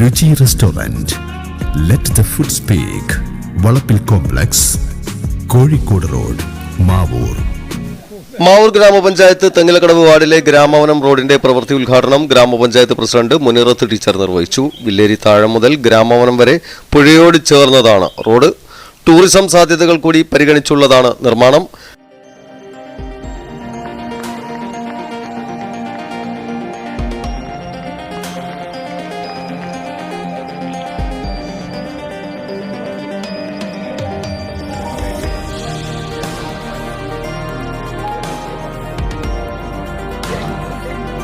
Ruchi restaurant let the food speak Valappil complex. Kozhikode road Mavoor. Mavoor ഗ്രാമപഞ്ചായത്ത് തെങ്ങിലക്കടവ് വാർഡിലെ ഗ്രാമവനം റോഡിന്റെ പ്രവൃത്തി ഉദ്ഘാടനം ഗ്രാമപഞ്ചായത്ത് പ്രസിഡന്റ് മുനിറത്ത് ടീച്ചർ നിർവഹിച്ചു. വില്ലേരി താഴം മുതൽ ഗ്രാമവനം വരെ പുഴയോട് ചേർന്നതാണ് റോഡ്. ടൂറിസം സാധ്യതകൾ കൂടി പരിഗണിച്ചുള്ളതാണ് നിർമ്മാണം.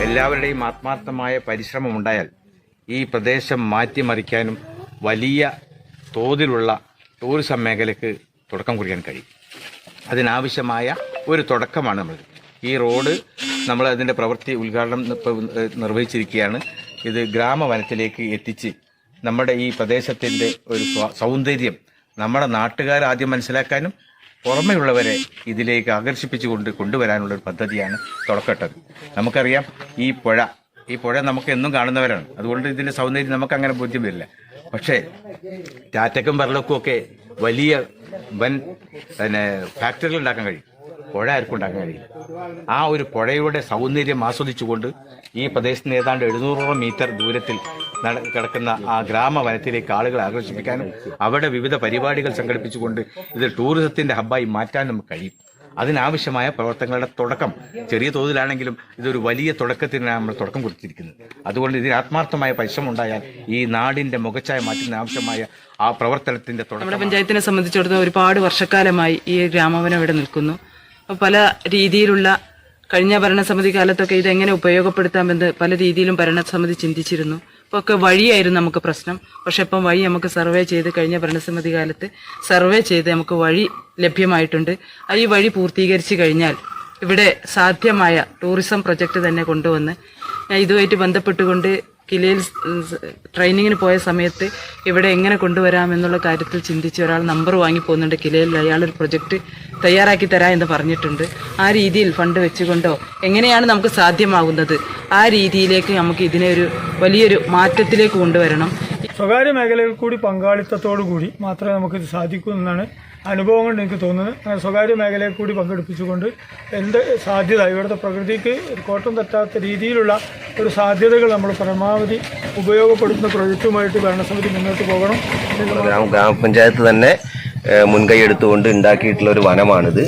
എല്ലാവരുടെയും ആത്മാർത്ഥമായ പരിശ്രമം ഉണ്ടായാൽ ഈ പ്രദേശം മാറ്റിമറിക്കാനും വലിയ തോതിലുള്ള ടൂറിസം മേഖലയ്ക്ക് തുടക്കം കുറിക്കാൻ കഴിയും. അതിനാവശ്യമായ ഒരു തുടക്കമാണ് നമ്മൾ ഈ റോഡ് നമ്മൾ അതിന്റെ പ്രവൃത്തി ഉദ്ഘാടനം നിർവഹിച്ചിരിക്കുകയാണ്. ഇത് ഗ്രാമവനത്തിലേക്ക് എത്തിച്ച് നമ്മുടെ ഈ പ്രദേശത്തിന്റെ ഒരു സൗന്ദര്യം നമ്മുടെ നാട്ടുകാർ ആദ്യം മനസ്സിലാക്കാനും പുറമെയുള്ളവരെ ഇതിലേക്ക് ആകർഷിപ്പിച്ചുകൊണ്ട് കൊണ്ടുവരാനുള്ള ഒരു പദ്ധതിയാണ് തുടക്കട്ടത്. നമുക്കറിയാം ഈ പുഴ ഈ പുഴ നമുക്ക് എന്നും കാണുന്നവരാണ്. അതുകൊണ്ട് ഇതിന്റെ സൗന്ദര്യം നമുക്ക് അങ്ങനെ ബോധ്യം വരില്ല പക്ഷേ ടാറ്റക്കും വെള്ളക്കും ഒക്കെ വലിയ വൻ പിന്നെ ഫാക്ടറികൾ ഉണ്ടാക്കാൻ കഴിയും. പുഴ ആർക്കും ഉണ്ടാക്കാൻ കഴിയില്ല. ആ ഒരു പുഴയുടെ സൗന്ദര്യം ആസ്വദിച്ചുകൊണ്ട് ഈ പ്രദേശത്ത് ഏതാണ്ട് എഴുന്നൂറോളം മീറ്റർ ദൂരത്തിൽ കിടക്കുന്ന ആ ഗ്രാമവനത്തിലേക്ക് ആളുകളെ ആകർഷിപ്പിക്കാനും അവിടെ വിവിധ പരിപാടികൾ സംഘടിപ്പിച്ചുകൊണ്ട് ഇത് ടൂറിസത്തിന്റെ ഹബ്ബായി മാറ്റാൻ നമുക്ക് കഴിയും. അതിനാവശ്യമായ പ്രവർത്തനങ്ങളുടെ തുടക്കം ചെറിയ തോതിലാണെങ്കിലും ഇതൊരു വലിയ തുടക്കത്തിനാണ് നമ്മൾ തുടക്കം കുറിച്ചിരിക്കുന്നത്. അതുകൊണ്ട് ഇതിന് ആത്മാർത്ഥമായ പരിശ്രമം ഉണ്ടായാൽ ഈ നാടിന്റെ മുഖച്ഛായ മാറ്റുന്ന ആവശ്യമായ ആ പ്രവർത്തനത്തിന്റെ തുടക്കം നമ്മുടെ പഞ്ചായത്തിനെ സംബന്ധിച്ചിടത്തോളം ഒരുപാട് വർഷക്കാലമായി ഈ ഗ്രാമവനം ഇവിടെ നിൽക്കുന്നു. പല രീതിയിലുള്ള കഴിഞ്ഞ ഭരണസമിതി കാലത്തൊക്കെ ഇതെങ്ങനെ ഉപയോഗപ്പെടുത്താമെന്ന് പല രീതിയിലും ഭരണസമിതി ചിന്തിച്ചിരുന്നു. അപ്പോൾ ഒക്കെ വഴിയായിരുന്നു നമുക്ക് പ്രശ്നം. പക്ഷെ ഇപ്പം വഴി നമുക്ക് സർവേ ചെയ്ത് കഴിഞ്ഞ ഭരണസമിതി കാലത്ത് സർവേ ചെയ്ത് നമുക്ക് വഴി ലഭ്യമായിട്ടുണ്ട്. ആ ഈ വഴി പൂർത്തീകരിച്ചു കഴിഞ്ഞാൽ ഇവിടെ സാധ്യമായ ടൂറിസം പ്രൊജക്ട് തന്നെ കൊണ്ടുവന്ന് ഇതുമായിട്ട് ബന്ധപ്പെട്ടുകൊണ്ട് കിലയിൽ ട്രെയിനിങ്ങിന് പോയ സമയത്ത് ഇവിടെ എങ്ങനെ കൊണ്ടുവരാമെന്നുള്ള കാര്യത്തിൽ ചിന്തിച്ച് ഒരാൾ നമ്പർ വാങ്ങി പോകുന്നുണ്ട് കിലയിൽ. അയാളൊരു പ്രൊജക്റ്റ് തയ്യാറാക്കി തരാം എന്ന് പറഞ്ഞിട്ടുണ്ട്. ആ രീതിയിൽ ഫണ്ട് വെച്ചുകൊണ്ടോ എങ്ങനെയാണ് നമുക്ക് സാധ്യമാകുന്നത്? ആ രീതിയിലേക്ക് നമുക്ക് ഇതിനെ ഒരു വലിയൊരു മാറ്റത്തിലേക്ക് കൊണ്ടുവരണം. സ്വകാര്യ മേഖലയിൽ കൂടി പങ്കാളിത്തത്തോടു കൂടി മാത്രമേ നമുക്കിത് സാധിക്കൂ എന്നാണ് അനുഭവം കൊണ്ട് എനിക്ക് തോന്നുന്നത്. സ്വകാര്യ മേഖലയെ കൂടി പങ്കെടുപ്പിച്ചുകൊണ്ട് എന്ത് സാധ്യത ഇവിടുത്തെ പ്രകൃതിക്ക് കോട്ടം തട്ടാത്ത രീതിയിലുള്ള ഒരു സാധ്യതകൾ നമ്മൾ പരമാവധി ഉപയോഗപ്പെടുത്തുന്ന പ്രൊജക്റ്റുമായിട്ട് ഭരണസമിതി മുന്നോട്ട് പോകണം. ഗ്രാമപഞ്ചായത്ത് തന്നെ മുൻകൈ എടുത്തുകൊണ്ട് ഉണ്ടാക്കിയിട്ടുള്ള ഒരു വനമാണിത്.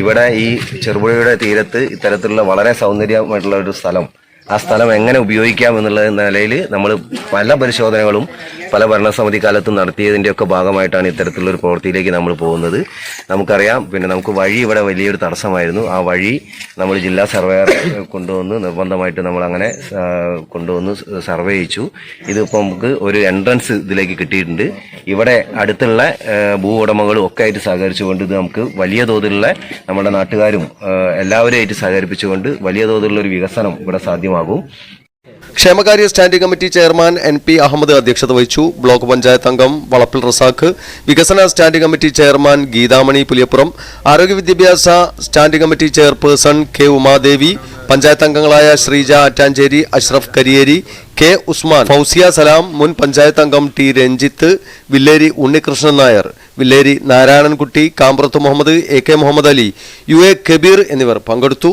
ഇവിടെ ഈ ചെറുപുഴയുടെ തീരത്ത് ഇത്തരത്തിലുള്ള വളരെ സൗന്ദര്യമായിട്ടുള്ള ഒരു സ്ഥലം ആ സ്ഥലം എങ്ങനെ ഉപയോഗിക്കാം എന്നുള്ള നിലയിൽ നമ്മൾ പല പരിശോധനകളും പല ഭരണസമിതി കാലത്തും നടത്തിയതിന്റെയൊക്കെ ഭാഗമായിട്ടാണ് ഇത്തരത്തിലുള്ള ഒരു പ്രവൃത്തിയിലേക്ക് നമ്മൾ പോകുന്നത്. നമുക്കറിയാം പിന്നെ നമുക്ക് വഴി ഇവിടെ വലിയൊരു തടസ്സമായിരുന്നു. ആ വഴി നമ്മൾ ജില്ലാ സർവേയർ കൊണ്ടുവന്ന് നിർബന്ധമായിട്ട് നമ്മൾ അങ്ങനെ കൊണ്ടുവന്ന് സർവേ ചെയ്യിച്ചു ഇതിപ്പോൾ നമുക്ക് ഒരു എൻട്രൻസ് ഇതിലേക്ക് കിട്ടിയിട്ടുണ്ട്. ഇവിടെ അടുത്തുള്ള ഭൂ ഉടമകളും ഒക്കെ ആയിട്ട് സഹകരിച്ചുകൊണ്ട് ഇത് നമുക്ക് വലിയ തോതിലുള്ള നമ്മുടെ നാട്ടുകാരും എല്ലാവരുമായിട്ട് സഹകരിപ്പിച്ചുകൊണ്ട് വലിയ തോതിലുള്ള ഒരു വികസനം ഇവിടെ സാധ്യമാകും. ക്ഷേമകാര്യ standing committee chairman N P Ahammed അധ്യക്ഷത വഹിച്ചു. ബ്ലോക്ക് പഞ്ചായത്ത് അംഗം വളപ്പിൽ റസാഖ്. വികസന standing committee chairman Geethamani Puliyappuram. ആരോഗ്യ വിദ്യാഭ്യാസ standing committee chairperson K Umadevi. Panchayat അംഗങ്ങളായ ശ്രീജ അറ്റാഞ്ചേരി അഷ്റഫ് കരിയേരി കെ ഉസ്മാൻ. ഫൗസിയ സലാം മുൻ പഞ്ചായത്ത് അംഗം T Ranjith Villeri Unnikrishnan Nair Villeri Narayanankutty Kambrath Muhammed A K Muhammed Ali U A Kabeer എന്നിവർ പങ്കെടുത്തു.